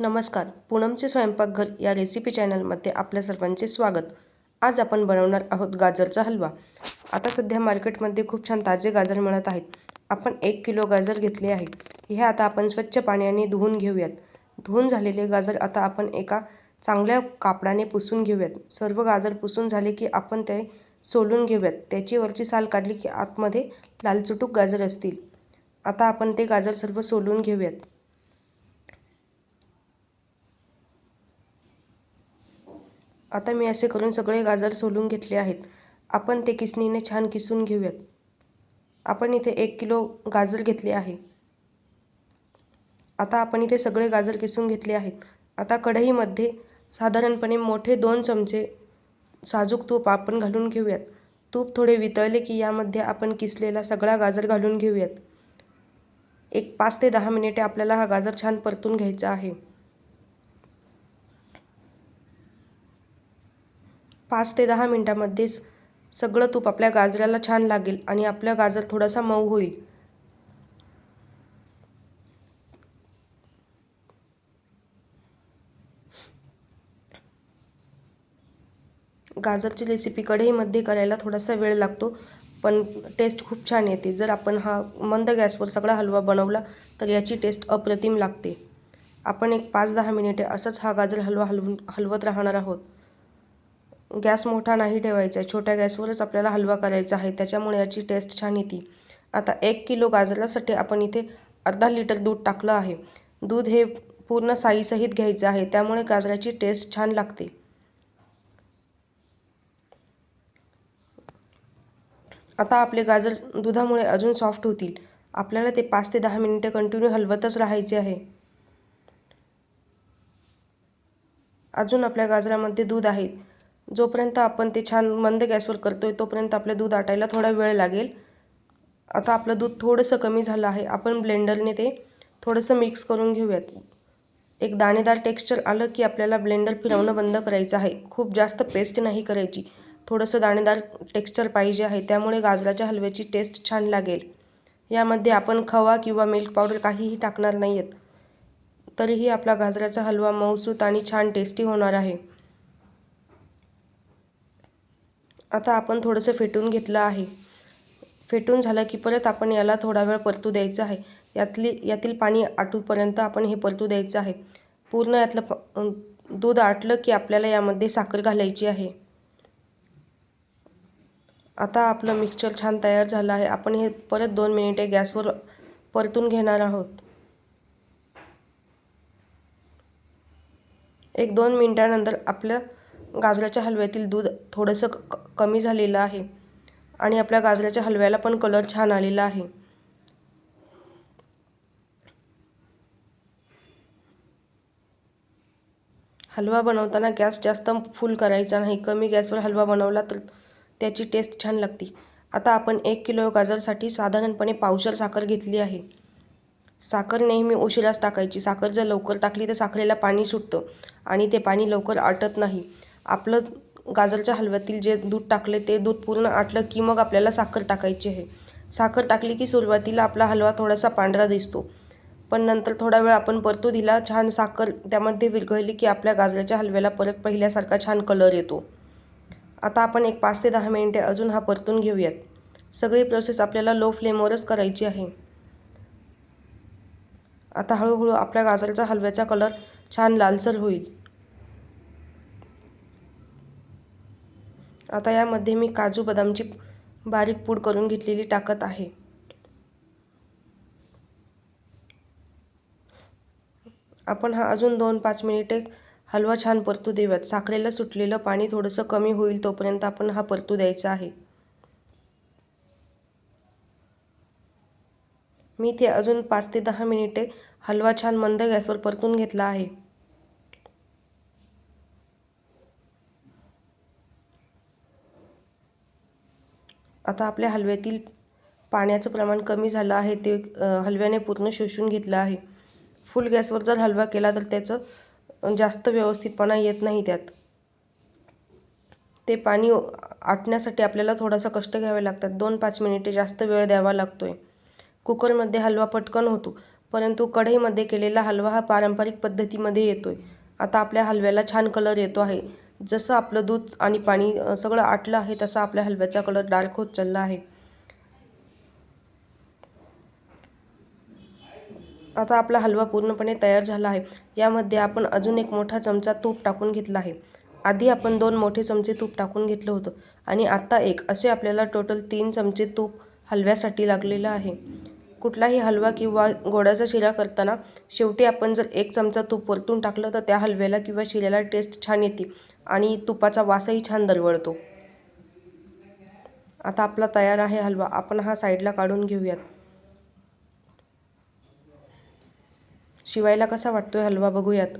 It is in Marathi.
नमस्कार. पूनमचे स्वयंपाकघर या रेसिपी चॅनलमध्ये आपल्या सर्वांचे स्वागत. आज आपण बनवणार आहोत गाजरचा हलवा. आता सध्या मार्केटमध्ये खूप छान ताजे गाजर मिळत आहेत. आपण एक किलो गाजर घेतले आहे. हे आता आपण स्वच्छ पाण्याने धुवून घेऊयात. धुवून झालेले गाजर आता आपण एका चांगल्या कापडाने पुसून घेऊयात. सर्व गाजर पुसून झाले की आपण ते सोलून घेऊयात. त्याची वरची साल काढली की आतमध्ये लालचुटूक गाजर असतील. आता आपण ते गाजर सर्व सोलून घेऊयात. आता मी असे करून सगळे गाजर सोलून घेतले आहेत. आपण ते किसणीने छान किसून घेऊयात. आपण इथे एक किलो गाजर घेतले आहे. आता आपण इथे सगळे गाजर किसून घेतले आहेत. आता कढईमध्ये साधारणपणे मोठे दोन चमचे साजूक तूप आपण घालून घेऊयात. तूप थोडे वितळले की यामध्ये आपण किसलेला सगळा गाजर घालून घेऊयात. एक पाच ते दहा मिनिटे आपल्याला हा गाजर छान परतून घ्यायचा आहे. पाच ते दहा मिनटामध्येच सगळं तूप आपल्या गाजराला छान लागेल आणि आपला गाजर थोडासा मऊ होईल. गाजरची रेसिपी कढईमध्ये करायला थोडासा वेळ लागतो पण टेस्ट खूप छान येते. जर आपण हा मंद गॅसवर सगळा हलवा बनवला तर याची टेस्ट अप्रतिम लागते. आपण एक पाच दहा मिनिटे असंच हा गाजर हलवा हलवून हलवत राहणार आहोत. गॅस मोठा नाही ठेवायचा आहे छोट्या गॅसवरच आपल्याला हलवा करायचा आहे त्याच्यामुळे याची टेस्ट छान येते. आता एक किलो गाजरासाठी आपण इथे अर्धा लिटर दूध टाकलं आहे. दूध हे पूर्ण साईसहित घ्यायचं आहे त्यामुळे गाजराची टेस्ट छान लागते. आता आपले गाजर दुधामुळे अजून सॉफ्ट होतील. आपल्याला ते पाच ते दहा मिनिटं कंटिन्यू हलवतच राहायचे आहे. अजून आपल्या गाजरामध्ये दूध आहे. जोपर्यंत आपण ते छान मंद गॅसवर करतो आहे तोपर्यंत आपलं दूध आटायला थोडा वेळ लागेल. आता आपलं दूध थोडंसं कमी झालं आहे. आपण ब्लेंडरने ते थोडंसं मिक्स करून घेऊयात. एक दाणेदार टेक्स्चर आलं की आपल्याला ब्लेंडर फिरवणं बंद करायचं आहे. खूप जास्त पेस्ट नाही करायची. थोडंसं दाणेदार टेक्स्चर पाहिजे आहे. त्यामुळे गाजराच्या हलव्याची टेस्ट छान लागेल. यामध्ये आपण खवा किंवा मिल्क पावडर काहीही टाकणार नाही आहेत तरीही आपला गाजराचा हलवा मऊसूत आणि छान टेस्टी होणार आहे. आता आपण थोडंसं फेटून घेतलं आहे. फेटून झालं की परत आपण याला थोडा वेळ परतू द्यायचं आहे. यातली यातील पाणी आटूपर्यंत आपण हे परतू द्यायचं आहे. पूर्ण यातलं प दूध आटलं की आपल्याला यामध्ये साखर घालायची आहे. आता आपलं मिक्सचर छान तयार झालं आहे. आपण हे परत दोन मिनिटे गॅसवर परतून घेणार आहोत. एक दोन मिनटानंतर आपलं गाजराच्या हलव्यातील दूध थोडंसं क कमी झालेलं आहे आणि आपल्या गाजराच्या हलव्याला पण कलर छान आलेला आहे. हलवा बनवताना गॅस जास्त फुल करायचा नाही. कमी गॅसवर हलवा बनवला तर त्याची टेस्ट छान लागते. आता आपण एक किलो गाजरसाठी साधारणपणे पावशर साखर घेतली आहे. साखर नेहमी उशिराच टाकायची. साखर जर लवकर टाकली तर साखरेला पाणी सुटतं आणि ते पाणी लवकर आटत नाही. आपलं गाजरच्या हलव्यातील जे दूध टाकले ते दूध पूर्ण आटलं की मग आपल्याला साखर टाकायची आहे. साखर टाकली की सुरुवातीला आपला हलवा थोडासा पांढरा दिसतो. पण नंतर थोडा वेळ आपण परतू दिला छान साखर त्यामध्ये विरघळली की आपल्या गाजराच्या हलव्याला परत पहिल्यासारखा छान कलर येतो. आता आपण एक पाच ते दहा मिनिटे अजून हा परतून घेऊयात. सगळी प्रोसेस आपल्याला लो फ्लेमवरच करायची आहे. आता हळूहळू आपल्या गाजराचा हलव्याचा कलर छान लालसर होईल. आता यामध्ये मी काजू बदामची बारीक पूड करून घेतलेली टाकत आहे. आपण हा अजून दोन पाच मिनिटे हलवा छान परतू देऊयात. साखरेला सुटलेलं पाणी थोडंसं कमी होईल तोपर्यंत आपण हा परतू द्यायचा आहे. मी ते अजून पाच ते दहा मिनिटे हलवा छान मंद गॅसवर परतून घेतला आहे. आता आपल्या हलव्यातील पाण्याचं प्रमाण कमी झालं आहे ते हलव्याने पूर्ण शोषून घेतलं आहे. फुल गॅसवर जर हलवा केला तर त्याचं जास्त व्यवस्थितपणा येत नाही त्यात. ते पाणी आटण्यासाठी आपल्याला थोडासा कष्ट घ्यावे लागतात. दोन पाच मिनिटे जास्त वेळ द्यावा लागतो आहे कुकरमध्ये हलवा पटकन होतो परंतु कढईमध्ये केलेला हलवा हा पारंपरिक पद्धतीमध्ये येतो आहे आता आपल्या हलव्याला छान कलर येतो आहे. जसं आपलं दूध आणि पाणी सगळं आटलं आहे तसा आपल्या हलव्याचा कलर डार्क होत चालला आहे. आता आपला हलवा पूर्णपणे तयार झाला आहे. यामध्ये आपण अजून एक मोठा चमचा तूप टाकून घेतला आहे. आधी आपण दोन मोठे चमचे तूप टाकून घेतलं होतं आणि आत्ता एक असे आपल्याला टोटल तीन चमचे तूप हलव्यासाठी लागलेलं आहे. कुठलाही हलवा किंवा गोडाचा शिरा करताना शेवटी आपण जर एक चमचा तूप वरतून टाकलं तर त्या हलव्याला किंवा शिऱ्याला टेस्ट छान येते. आणि तुपाचा वासही छान दरवळतो. आता आपला तयार आहे हलवा. आपण हा साईडला काढून घेऊयात. शिवायला कसा वाटतोय हलवा बघूयात.